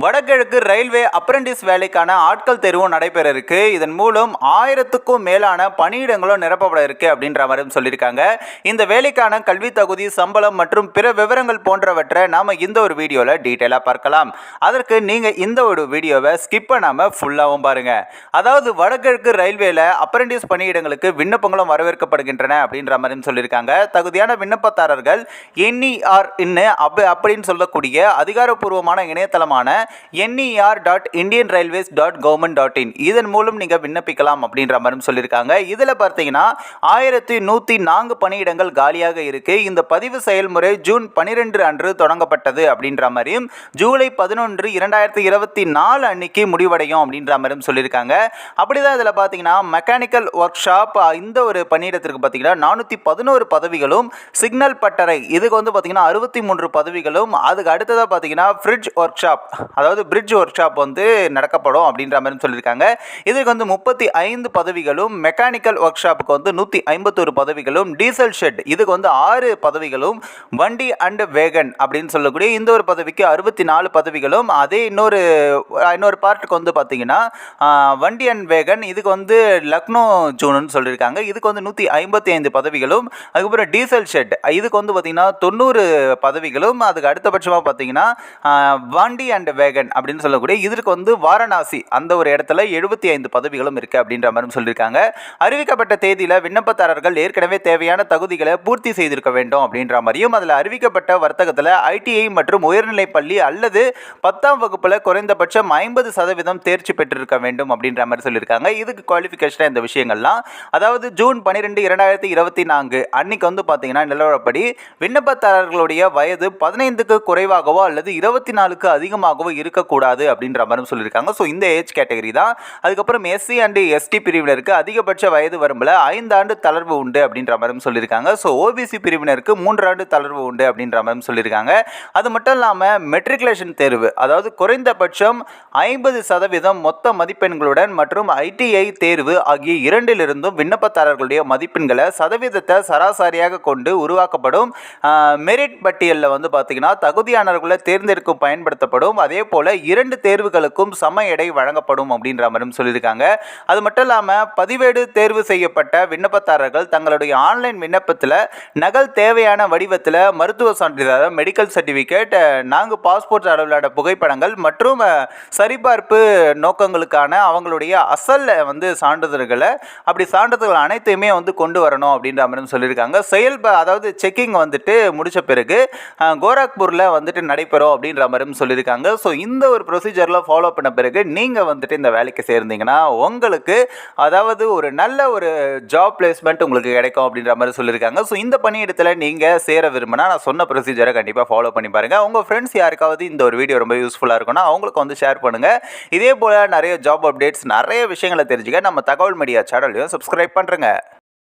வடகிழக்கு railway apprentice வேலைக்கான ஆட்கள் தேர்வும் நடைபெற இருக்கு. இதன் மூலம் ஆயிரத்துக்கும் மேலான பணியிடங்களும் நிரப்பப்பட இருக்கு அப்படின்ற மாதிரியும் சொல்லியிருக்காங்க. இந்த வேலைக்கான கல்வி தகுதி சம்பளம் மற்றும் பிற விவரங்கள் போன்றவற்றை நாம இந்த ஒரு வீடியோவில் டீட்டெயிலாக பார்க்கலாம். அதற்கு நீங்கள் இந்த ஒரு வீடியோவை ஸ்கிப் பண்ணாமல் ஃபுல்லாகவும் பாருங்க. அதாவது வடகிழக்கு ரயில்வேல அப்ரெண்டிஸ் பணியிடங்களுக்கு விண்ணப்பங்களும் வரவேற்கப்படுகின்றன அப்படின்ற மாதிரியும் சொல்லியிருக்காங்க. தகுதியான விண்ணப்பதாரர்கள் என்இஆர் இன்னு அப் அப்படின்னு சொல்லக்கூடிய அதிகாரப்பூர்வமான இணையதளமான NER dot Indian railways dot government dot in இதன் மூலம் நீங்கள் விண்ணப்பிக்கலாம் அப்படின்ற மாதிரியும் சொல்லியிருக்காங்க. இதில் பார்த்தீங்கன்னா ஆயிரத்தி நூற்றி நான்கு பணியிடங்கள் காலியாக இருக்குது இந்த பதிவு செயல்முறை ஜூன் பனிரெண்டு அன்று தொடங்கப்பட்டது அப்படின்ற மாதிரியும் ஜூலை பதினொன்று இரண்டாயிரத்தி இருபத்தி நாலு அன்னைக்கு முடிவடையும் அப்படின்ற மாதிரியும் சொல்லியிருக்காங்க. அப்படிதான் இதில் பார்த்தீங்கன்னா மெக்கானிக்கல் ஒர்க் ஷாப் இந்த ஒரு பணியிடத்திற்கு பார்த்தீங்கன்னா நானூற்றி பதினோரு பதவிகளும் சிக்னல் பட்டறை இதுக்கு வந்து பார்த்தீங்கன்னா அறுபத்தி மூன்று பதவிகளும் அதுக்கு அடுத்ததாக பார்த்தீங்கன்னா ஃப்ரிட்ஜ் ஒர்க் ஷாப் அதாவது பிரிட்ஜ் ஒர்க் ஷாப் வந்து நடக்கப்படும் அப்படின்ற மாதிரி சொல்லியிருக்காங்க. இதுக்கு வந்து முப்பத்தி ஐந்து பதவிகளும் மெக்கானிக்கல் ஒர்க் ஷாப்புக்கு வந்து நூற்றி ஐம்பத்தொரு பதவிகளும் டீசல் ஷெட் இதுக்கு வந்து ஆறு பதவிகளும் வண்டி அண்ட் வேகன் அப்படின்னு சொல்லக்கூடிய இந்த ஒரு பதவிக்கு அறுபத்தி நாலு பதவிகளும் அதே இன்னொரு இன்னொரு பார்ட்டுக்கு வந்து பார்த்தீங்கன்னா வண்டி அண்ட் வேகன் இதுக்கு வந்து லக்னோ ஜூனுன்னு சொல்லியிருக்காங்க. இதுக்கு வந்து நூற்றி ஐம்பத்தி ஐந்து பதவிகளும் அதுக்கப்புறம் டீசல் ஷெட் இதுக்கு வந்து பார்த்தீங்கன்னா தொண்ணூறு பதவிகளும் அதுக்கு அடுத்தபட்சமாக பார்த்தீங்கன்னா வண்டி அண்ட் வேகன் அப்படின்னு சொல்லக்கூடிய இதற்கு வந்து வாரணாசி அந்த ஒரு இடத்துல எழுபத்தி ஐந்து பதவிகளும் இருக்குது அப்படின்ற மாதிரி சொல்லியிருக்காங்க. அறிவிக்கப்பட்ட தேதியில் விண்ணப்பதாரர்கள் ஏற்கனவே தேவையான தகுதிகளை பூர்த்தி செய்திருக்க வேண்டும் அப்படின்ற மாதிரியும் அதில் அறிவிக்கப்பட்ட வர்த்தகத்தில் ஐடிஐ மற்றும் உயர்நிலைப் பள்ளி அல்லது பத்தாம் வகுப்பில் குறைந்தபட்சம் ஐம்பது சதவீதம் தேர்ச்சி பெற்றிருக்க வேண்டும் அப்படின்ற மாதிரி சொல்லியிருக்காங்க. இதுக்கு குவாலிஃபிகேஷனாக இந்த விஷயங்கள்லாம். அதாவது ஜூன் பன்னிரெண்டு இரண்டாயிரத்தி இருபத்தி நான்கு அன்னைக்கு வந்து பார்த்தீங்கன்னா நிலவரப்படி விண்ணப்பதாரர்களுடைய வயது பதினைந்துக்கு குறைவாகவோ அல்லது இருபத்தி நாலுக்கு அதிகமாகவோ இருக்கக்கூடாது அப்படின்ற மாதிரி சொல்லியிருக்காங்க. ஸோ இந்த ஏஜ் கேட்டகரி தான். அதுக்கப்புறம் எஸ்சி அண்டு எஸ்டி பிரிவினருக்கு அதிகபட்ச வயது வரம்பில் ஐந்து ஆண்டு தளர்வு உண்டு அப்படின்ற மாதிரி சொல்லியிருக்காங்க. ஸோ ஓபிசி பிரிவினருக்கு மூன்று ஆண்டு தளர்வு உண்டு அப்படின்ற மாதிரி சொல்லியிருக்காங்க. அது மட்டும் இல்லாமல் மெட்ரிகுலேஷன் தேர்வு அதாவது குறைந்தபட்சம் ஐம்பது சதவீதம் மொத்த மதிப்பெண்களுடன் மற்றும் ஐடிஐ தேர்வு ஆகிய இரண்டிலிருந்தும் விண்ணப்பதாரர்களுடைய மதிப்பெண்களை சதவீதத்தை சராசரியாக கொண்டு உருவாக்கப்படும். மெரிட் பட்டியலில் வந்து பார்த்தீங்கன்னா தகுதியானவர்களை தேர்ந்தெடுக்கும் பயன்படுத்தப்படும். அதே போல் இரண்டு தேர்வுகளுக்கும் சம எடை வழங்கப்படும் அப்படின்ற மாதிரியும் சொல்லியிருக்காங்க. அது மட்டும் இல்லாமல் பதிவேடு தேர்வு செய்யப்பட்ட விண்ணப்பதாரர்கள் தங்களுடைய ஆன்லைன் விண்ணப்பத்தில் நகல் தேவையான வடிவத்தில் மருத்துவ சான்றிதழ் மெடிக்கல் சர்டிஃபிகேட் நான்கு பாஸ்போர்ட் அளவிலான புகைப்படங்கள் மற்றும் சரிபார்ப்பு நோக்கங்களுக்கான அவங்களுடைய அசல் வந்து சான்றிதழ்களை அப்படி சான்றிதழ்கள் அனைத்தையுமே வந்து கொண்டு வரணும் அப்படின்ற மாதிரி சொல்லியிருக்காங்க. செயல் அதாவது செக்கிங் வந்துட்டு முடிச்ச பிறகு கோராக்பூரில் கோரக்பூரில் வந்துட்டு நடைபெறும் அப்படின்ற மாதிரியும் சொல்லியிருக்காங்க. ஸோ இந்த ஒரு ப்ரொசீஜரில் ஃபாலோ பண்ண பிறகு நீங்கள் வந்துட்டு இந்த வேலைக்கு சேர்ந்தீங்கன்னா உங்களுக்கு அதாவது ஒரு நல்ல ஒரு ஜாப் பிளேஸ்மெண்ட் உங்களுக்கு கிடைக்கும் அப்படின்ற மாதிரி சொல்லியிருக்காங்க. ஸோ இந்த பணியிடத்தில் நீங்கள் சேர விரும்பினா நான் சொன்ன ப்ரொசீஜரை கண்டிப்பாக ஃபாலோ பண்ணி பாருங்கள் உங்கள் ஃப்ரெண்ட்ஸ் யாருக்காவது இந்த ஒரு வீடியோ ரொம்ப யூஸ்ஃபுல்லாக இருக்கும்னா அவங்களுக்கு வந்து ஷேர் பண்ணுங்கள் இதே போல் நிறைய ஜாப் அப்டேட்ஸ் நிறைய விஷயங்களை தெரிஞ்சுக்க நம்ம தகவல் மீடியா சேனல்லையும் சப்ஸ்கிரைப் பண்ணுறேங்க